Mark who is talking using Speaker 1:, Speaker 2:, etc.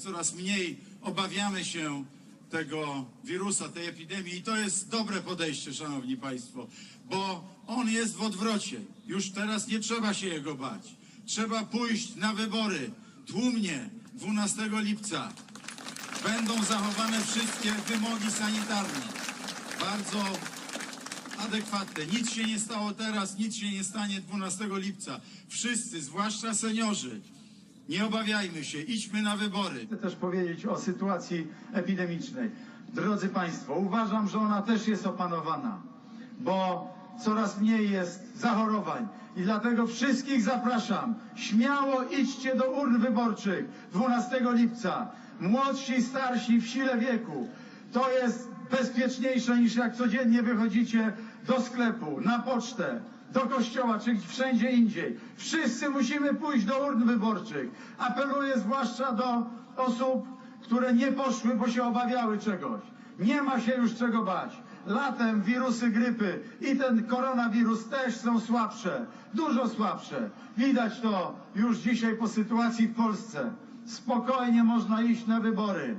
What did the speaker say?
Speaker 1: coraz mniej obawiamy się tego wirusa, tej epidemii i to jest dobre podejście, Szanowni Państwo, bo on jest w odwrocie. Już teraz nie trzeba się jego bać. Trzeba pójść na wybory tłumnie 12 lipca. Będą zachowane wszystkie wymogi sanitarne. Bardzo adekwatne. Nic się nie stało teraz, nic się nie stanie 12 lipca. Wszyscy, zwłaszcza seniorzy, nie obawiajmy się, idźmy na wybory.
Speaker 2: Chcę też powiedzieć o sytuacji epidemicznej. Drodzy Państwo, uważam, że ona też jest opanowana, bo coraz mniej jest zachorowań i dlatego wszystkich zapraszam. Śmiało idźcie do urn wyborczych 12 lipca. Młodsi, starsi, w sile wieku. To jest bezpieczniejsze niż jak codziennie wychodzicie do sklepu, na pocztę, do kościoła czy wszędzie indziej. Wszyscy musimy pójść do urn wyborczych. Apeluję zwłaszcza do osób, które nie poszły, bo się obawiały czegoś. Nie ma się już czego bać. Latem wirusy grypy i ten koronawirus też są słabsze, dużo słabsze. Widać to już dzisiaj po sytuacji w Polsce. Spokojnie można iść na wybory.